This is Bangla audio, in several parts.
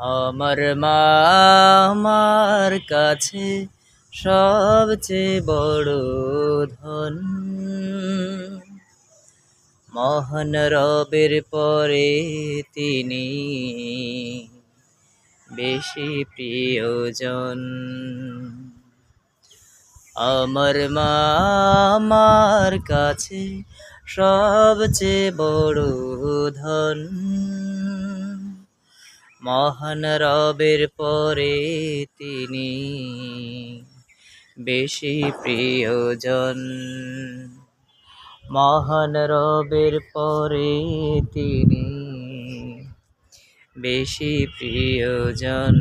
আমার মা আমার কাছে সবচেয়ে বড় ধন। মহান রবের পরে তিনি বেশি প্রিয়জন। আমার মা আমার কাছে সবচেয়ে বড় ধন। মহান রবের পরে তিনি বেশি প্রিয়জন। মহান রবের পরে তিনি বেশি প্রিয়জন।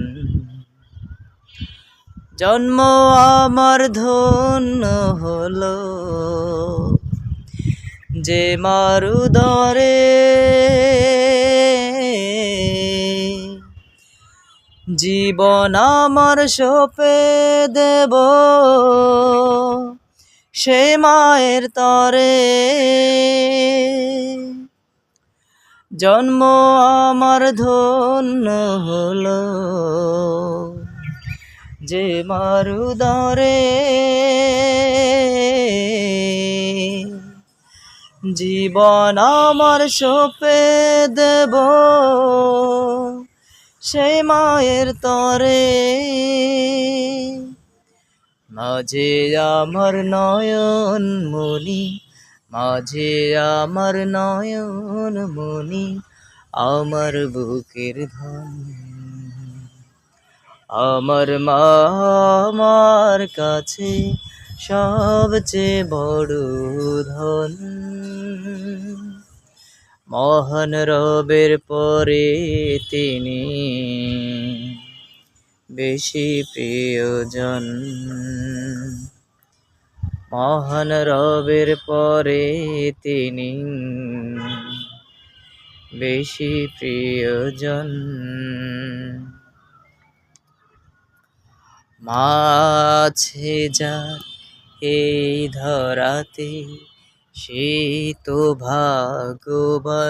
জন্ম আমার ধন্য হলো যে মারুদরে জীবন আমার সপে দেব। সে মায়ের তরে জন্ম আমার ধন্য হলো। যে মারুদরে জীবন আমার সপে দেব। সেই মায়ের তরে। মাঝে আমার নয়ন মনি মাঝে আমার নয়ন মনি আমার বুকের ধন। আমার মা আমার কাছে সবচেয়ে বড় ধন। মহান রবের পরে তিনি বেশি প্রিয়জন। মহান রবের পরে তিনি বেশি প্রিয়জন। মাছে যা এই ধরাতে সে তো ভাগ্যবান।